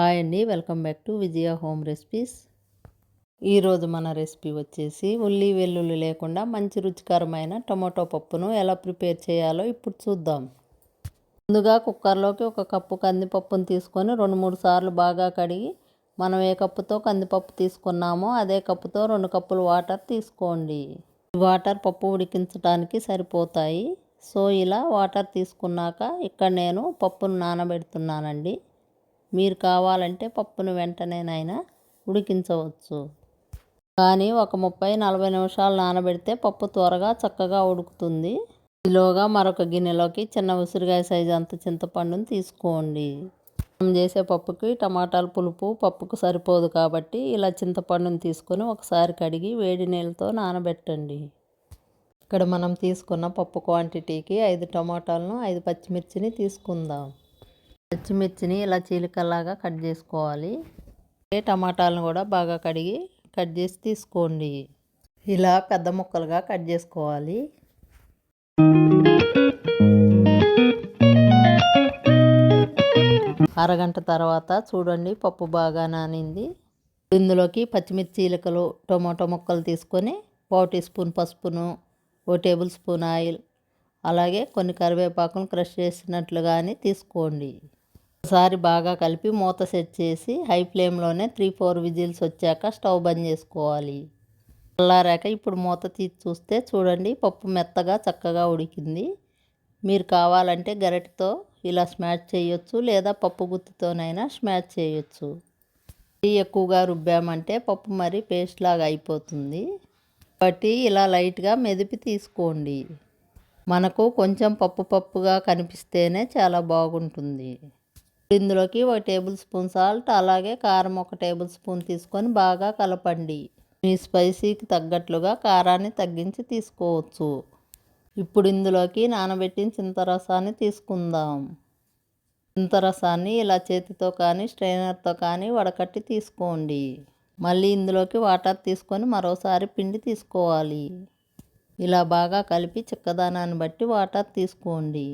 Hi అండి welcome back to Vijaya home recipes. ఈరోజు మన రెసిపీ వచ్చేసి ఉల్లి వెల్లుల్లి లేకుండా మంచి రుచికరమైన టమోటో పప్పును ఎలా ప్రిపేర్ చేయాలో ఇప్పుడు చూద్దాం. ముందుగా కుక్కర్లోకి ఒక కప్పు కందిపప్పును తీసుకొని రెండు మూడు సార్లు బాగా కడిగి మనం ఏ కప్పుతో కందిపప్పు తీసుకున్నామో అదే కప్పుతో రెండు కప్పులు వాటర్ తీసుకోండి. వాటర్ పప్పు ఉడికించడానికి సరిపోతాయి. సో ఇలా వాటర్ తీసుకున్నాక ఇక్కడ నేను పప్పును నానబెడుతున్నానండి. మీరు కావాలంటే పప్పును వెంటనేనైనా ఉడికించవచ్చు. కానీ ఒక ముప్పై నలభై నిమిషాలు నానబెడితే పప్పు త్వరగా చక్కగా ఉడుకుతుంది. ఈలోగా మరొక గిన్నెలోకి చిన్న ఉసిరికాయ సైజు అంత చింతపండును తీసుకోండి. మనం చేసే పప్పుకి టమాటాల పులుపు పప్పుకు సరిపోదు కాబట్టి ఇలా చింతపండుని తీసుకొని ఒకసారి కడిగి వేడి నీళ్ళతో నానబెట్టండి. ఇక్కడ మనం తీసుకున్న పప్పు క్వాంటిటీకి ఐదు టమాటాలను ఐదు పచ్చిమిర్చిని తీసుకుందాం. పచ్చిమిర్చిని ఇలా చీలికలాగా కట్ చేసుకోవాలి. టమాటాలను కూడా బాగా కడిగి కట్ చేసి తీసుకోండి. ఇలా పెద్ద ముక్కలుగా కట్ చేసుకోవాలి. అరగంట తర్వాత చూడండి పప్పు బాగా నానింది. ఇందులోకి పచ్చిమిర్చి చీలికలు టొమాటో ముక్కలు తీసుకొని పావు టీ స్పూన్ పసుపును ఓ టేబుల్ స్పూన్ ఆయిల్ అలాగే కొన్ని కరివేపాకును క్రష్ చేసినట్లుగానే తీసుకోండి. ఒకసారి బాగా కలిపి మూత సెట్ చేసి హై ఫ్లేమ్లోనే త్రీ ఫోర్ విజిల్స్ వచ్చాక స్టవ్ బంద్ చేసుకోవాలి. చల్లారాక ఇప్పుడు మూత తీసి చూస్తే చూడండి పప్పు మెత్తగా చక్కగా ఉడికింది. మీరు కావాలంటే గరిటతో ఇలా స్మాష్ చేయొచ్చు లేదా పప్పు గుత్తితోనైనా స్మాష్ చేయొచ్చు. ఎక్కువగా రుబ్బామంటే పప్పు మరి పేస్ట్ లాగా అయిపోతుంది. కాబట్టి ఇలా లైట్గా మెదిపి తీసుకోండి. మనకు కొంచెం పప్పు పప్పుగా కనిపిస్తేనే చాలా బాగుంటుంది. ఇందులోకి ఒక టేబుల్ స్పూన్ సాల్ట్ అలాగే కారం ఒక టేబుల్ స్పూన్ తీసుకొని బాగా కలపండి. మీ స్పైసీకి తగ్గట్లుగా కారాన్ని తగ్గించి తీసుకోవచ్చు. ఇప్పుడు ఇందులోకి నానబెట్టిన చింతరసాన్ని తీసుకుందాం. చింతరసాన్ని ఇలా చేతితో కానీ స్ట్రైనర్తో కానీ వడకట్టి తీసుకోండి. మళ్ళీ ఇందులోకి వాటర్ తీసుకొని మరోసారి పిండి తీసుకోవాలి. ఇలా బాగా కలిపి చిక్కదానాన్ని బట్టి వాటర్ తీసుకోండి.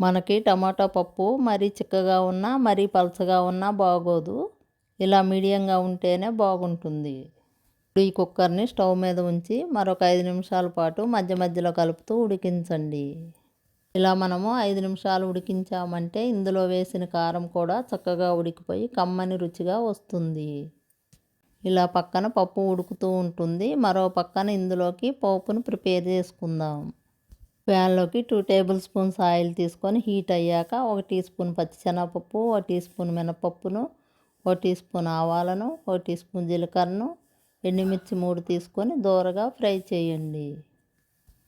మనకి టమాటా పప్పు మరీ చిక్కగా ఉన్నా మరీ పలచగా ఉన్నా బాగోదు. ఇలా మీడియంగా ఉంటేనే బాగుంటుంది. ఇప్పుడు ఈ కుక్కర్ని స్టవ్ మీద ఉంచి మరొక ఐదు నిమిషాల పాటు మధ్య మధ్యలో కలుపుతూ ఉడికించండి. ఇలా మనము ఐదు నిమిషాలు ఉడికించామంటే ఇందులో వేసిన కారం కూడా చక్కగా ఉడికిపోయి కమ్మని రుచిగా వస్తుంది. ఇలా పక్కన పప్పు ఉడుకుతూ ఉంటుంది. మరో పక్కన ఇందులోకి పోపును ప్రిపేర్ చేసుకుందాం. ప్యాన్లోకి టూ టేబుల్ స్పూన్స్ ఆయిల్ తీసుకొని హీట్ అయ్యాక ఒక టీ స్పూన్ పచ్చిశనగపప్పు ఒక టీ స్పూన్ మినపప్పును ఒక టీ స్పూన్ ఆవాలను ఒక టీ స్పూన్ జీలకర్రను ఎండుమిర్చి మూడు తీసుకొని దూరగా ఫ్రై చేయండి.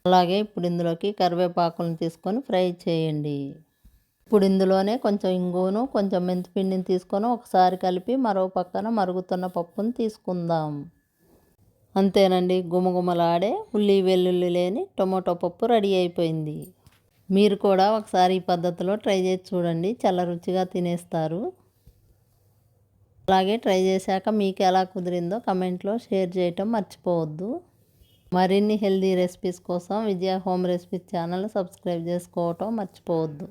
అలాగే ఇప్పుడు ఇందులోకి కరివేపాకులను తీసుకొని ఫ్రై చేయండి. ఇప్పుడు ఇందులోనే కొంచెం ఇంగువను కొంచెం మెంతిపిండిని తీసుకొని ఒకసారి కలిపి మరో పక్కన మరుగుతున్న పప్పును తీసుకుందాం. అంతేనండి. గుమగుమలాడే ఉల్లి వెల్లుల్లి లేని టొమాటో పప్పు రెడీ అయిపోయింది. మీరు కూడా ఒకసారి ఈ పద్ధతిలో ట్రై చేసి చూడండి. చాలా రుచిగా తినేస్తారు. అలాగే ట్రై చేశాక మీకు ఎలా కుదిరిందో కమెంట్లో షేర్ చేయటం మర్చిపోవద్దు. మరిన్ని హెల్దీ రెసిపీస్ కోసం Vijaya home recipes channel subscribe చేసుకోవటం మర్చిపోవద్దు.